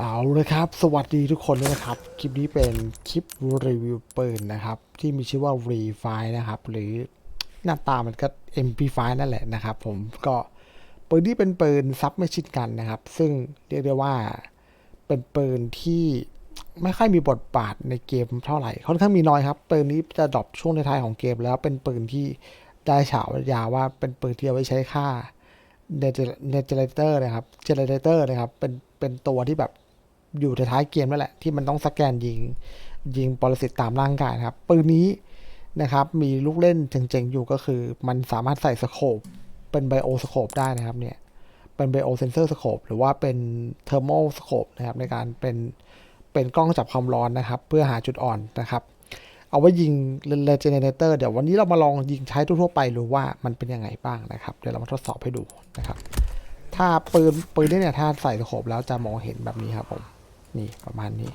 เอาเลยครับ สวัสดีทุกคนด้วยนะครับ คลิปนี้เป็นคลิปรีวิวปืนนะครับ ที่มีชื่อว่า r e f i นะครับ หรือหน้าตามันก็ MP5 นั่นแหละนะครับ ผมก็ปืนที่เป็นปืนซับไม่ชิดกันนะครับ ซึ่งเรียกได้ว่าเป็นปืนที่ไม่ค่อยมีบทบาทในเกมเท่าไหร่ค่อนข้างมีน้อยครับปืนนี้จะดรอปช่วงท้ายของเกม แล้วเป็นปืนที่ได้ฉายาว่าเป็นปืนที่เอาไว้ใช้ฆ่าเนเจเรเตอร์นะครับเจเนเรเตอร์นะครับเป็นเป็นตัวที่แบบ อยู่ท้ายเกมนั่นแหละ ที่มันต้องสแกนยิงยิงปรสิตตามร่างกายครับ ปืนนี้นะครับ มีลูกเล่นเจ๋งๆอยู่ก็คือ มันสามารถใส่สโคปเป็นไบโอสโคปได้นะครับเนี่ยเป็นไบโอเซนเซอร์สโคปหรือว่าเป็นเทอร์โมสโคปนะครับในการเป็นเป็นกล้องจับความร้อนนะครับ เพื่อหาจุดอ่อนนะครับ เอาไว้ยิงเลเจเนเรเตอร์เดี๋ยววันนี้เรามาลองยิงใช้ทั่วๆไปดูว่ามันเป็นยังไงบ้างนะครับ เดี๋ยวเรามาทดสอบให้ดูนะครับ ถ้าปืนปืนเนี่ยถ้าใส่สโคปแล้วจะมองเห็นแบบนี้ครับผม นี่ประมาณนี้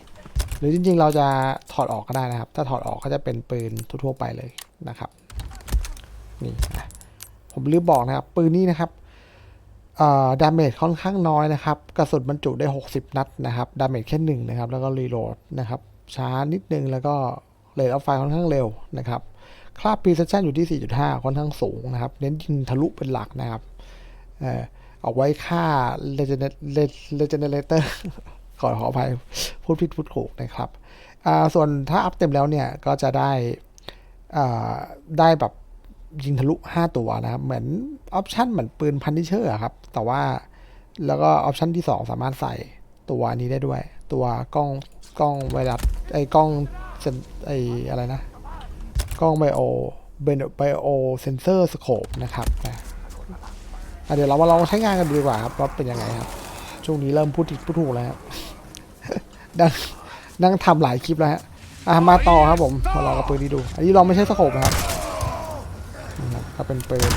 หรือจริงๆ เราจะถอดออกก็ได้นะครับ ถ้าถอดออกก็จะเป็นปืนทั่วๆไปเลยนะครับนี่นะผมลืมบอกนะครับ ปืนนี้นะครับดาเมจค่อนข้างน้อยนะครับ กระสุนบรรจุได้ 60 นัดนะครับ ดาเมจแค่หนึ่งนะครับ แล้วก็รีโหลดนะครับ ช้านิดนึงแล้วก็เรทออฟไฟค่อนข้างเร็วนะครับ คราบ precision อยู่ที่ 4.5 ค่อนข้างสูงนะครับ เน้นยิงทะลุเป็นหลักนะครับ เอ่อเอาไว้ฆ่า regenerator ขอขออภัยพูดผิดพูดถูกนะครับ ส่วนถ้าอัพเต็มแล้วเนี่ยก็จะได้ได้แบบยิงทะลุ 5 ตัวนะครับ เหมือนออปชันเหมือนปืนพันนิเชอร์ครับ แต่ว่าแล้วก็ออปชันที่ 2 สามารถใส่ตัวนี้ได้ด้วย ตัวกล้องกล้องไวรัสไอ้กล้องไอ้อะไรนะ กล้องไบโอเบนไบโอเซนเซอร์สโคปนะครับนะเดี๋ยวเรามาลองใช้งานกันดูดีกว่าครับว่าเป็นยังไงครับ ช่วงนี้เริ่มพูดผิดพูดถูกแล้ว นั่งนั่งทำหลายคลิปแล้วฮะอะมาต่อครับผมมาลองกับปืนนี้ดู อันนี้ลองไม่ใช่สโคปนะครับนี่ครับเป็นปืน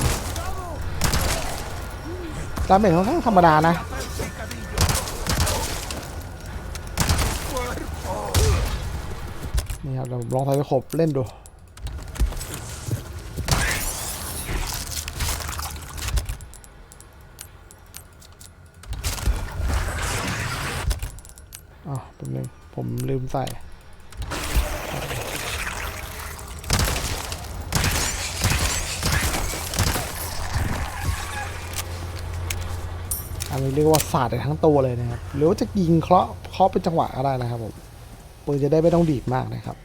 ดาเมจค่อนข้างธรรมดานะนี่ครับเราลองใส่สโคปเล่นดู อ๋อแป๊บนึงผมลืมใส่อันนี้เรียกว่าศาสตร์ในทั้งตัวเลยนะครับ หรือว่าจะยิงเคราะห์เคราะห์เป็นจังหวะก็ได้นะครับผมปืนจะได้ไม่ต้องดีดมากนะครับ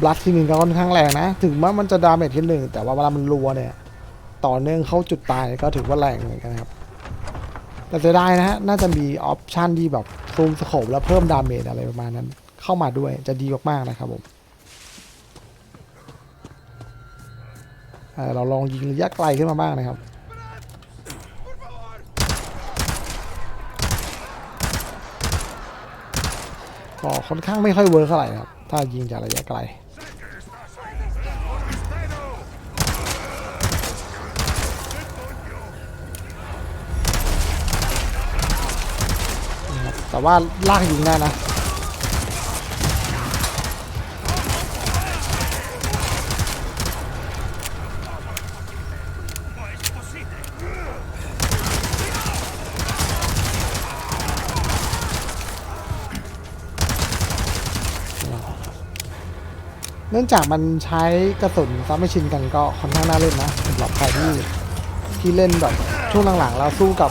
บลัดทีหนึ่งก็ค่อนข้างแรงนะ ถึงแม้มันจะดาเมจทีหนึ่งแต่ว่าเวลามันรัวเนี่ย ต่อเนื่องเข้าจุดตายก็ถือว่าแรงเหมือนกันครับ แต่เสียดายนะฮะ น่าจะมีออปชันที่แบบซูมสโคปแล้วเพิ่มดาเมจอะไรประมาณนั้น เข้ามาด้วยจะดีมากๆนะครับผมเราลองยิงระยะไกลขึ้นมาบ้างนะครับก็ค่อนข้างไม่ค่อยเวิร์คเท่าไหร่นะครับ ถ้ายิงจากระยะไกล แต่ว่าลากยิงได้นะเนื่องจากมันใช้กระสุนซับไม่ชินกันก็ค่อนข้างน่าเล่นนะสำหรับใครที่ที่เล่นแบบช่วงหลังๆ แล้วสู้กับ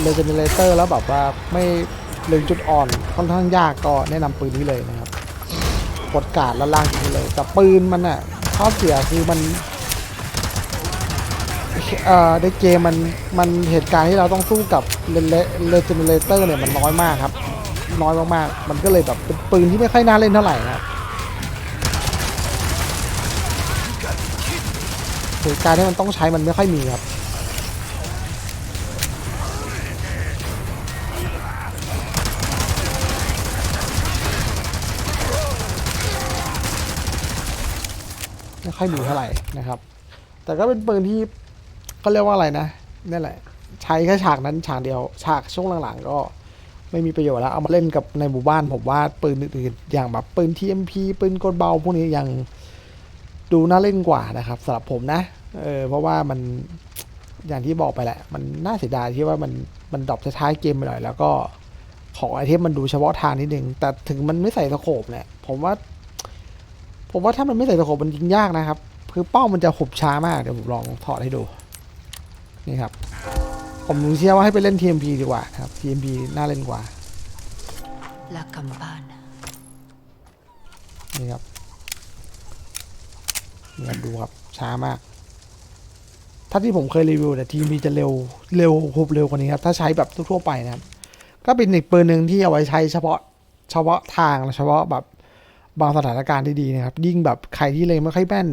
เ e เจเนเรเตอร์แล้วแบบว่าไม่ เล็งจุดอ่อนค่อนข้างยากก็แนะนำปืนนี้เลยนะครับกดกาดแล้วล่างอย่างนี้เลยแต่ปืนมันอะข้อเสียคือมันเอ่อในเกมมันมันเหตุการณ์ที่เราต้องสู้กับเลเลเจเนเรเตอร์เนี่ยมันน้อยมากครับ น้อยมากๆมันก็เลยแบบเป็นปืนที่ไม่ค่อยน่าเล่นเท่าไหร่นะครับเหตุการณ์ที่มันต้องใช้มันไม่ค่อยมีครับ ไม่ค่อยมีเท่าไหร่นะครับ แต่ก็เป็นปืนที่ก็เรียกว่าอะไรนะนี่แหละ ใช้แค่ฉากนั้นฉากเดียว ฉากช่วงหลังๆ ก็ไม่มีประโยชน์แล้ว เอามาเล่นกับในหมู่บ้านผมว่าปืนอื่นๆอย่างแบบปืน TMP ปืนกลเบาพวกนี้ยังดูน่าเล่นกว่านะครับสำหรับผมนะเออเพราะว่ามันอย่างที่บอกไปแหละ มันน่าเสียดายที่ว่ามันมันดรอปท้ายเกมไปหน่อยแล้วก็ของไอเทมมันดูเฉพาะทางนิดนึงแต่ถึงมันไม่ใส่สโคปเนี่ยผมว่า ผมว่าถ้ามันไม่ใส่สโคปมันยิงยากนะครับ คือเป้ามันจะหุบช้ามาก เดี๋ยวผมลองถอดให้ดู นี่ครับ ผมเชื่อว่าให้ไปเล่น TMP ดีกว่านะครับ TMP น่าเล่นกว่า La campana. นี่ครับนี่ครับดูครับช้ามาก ถ้าที่ผมเคยรีวิวเนี่ยทีมพีจะเร็วเร็วคุบเร็วกว่านี้ครับ ถ้าใช้แบบทั่วๆไปนะครับ ก็เป็นอีกปืนหนึ่งที่เอาไว้ใช้เฉพาะเฉพาะทางเฉพาะแบบ บางสถานการณ์ที่ดีนะครับ ยิ่งแบบใครที่เล็งไม่ค่อยแม่น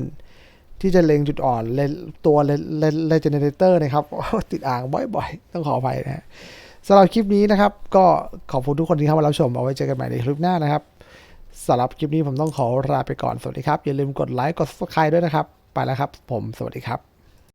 ที่จะเล็งจุดอ่อนเลตัวเลนเลนเนเจเนเรเตอร์นะครับ ติดอ่างบ่อยๆ ต้องขออภัยนะฮะสำหรับคลิปนี้นะครับ ก็ขอบคุณทุกคนที่เข้ามารับชม เอาไว้เจอกันใหม่ในคลิปหน้านะครับสำหรับคลิปนี้ผมต้องขอลาไปก่อน สวัสดีครับ อย่าลืมกดไลค์ กด subscribe ด้วยนะครับ ไปแล้วครับ ผม สวัสดีครับ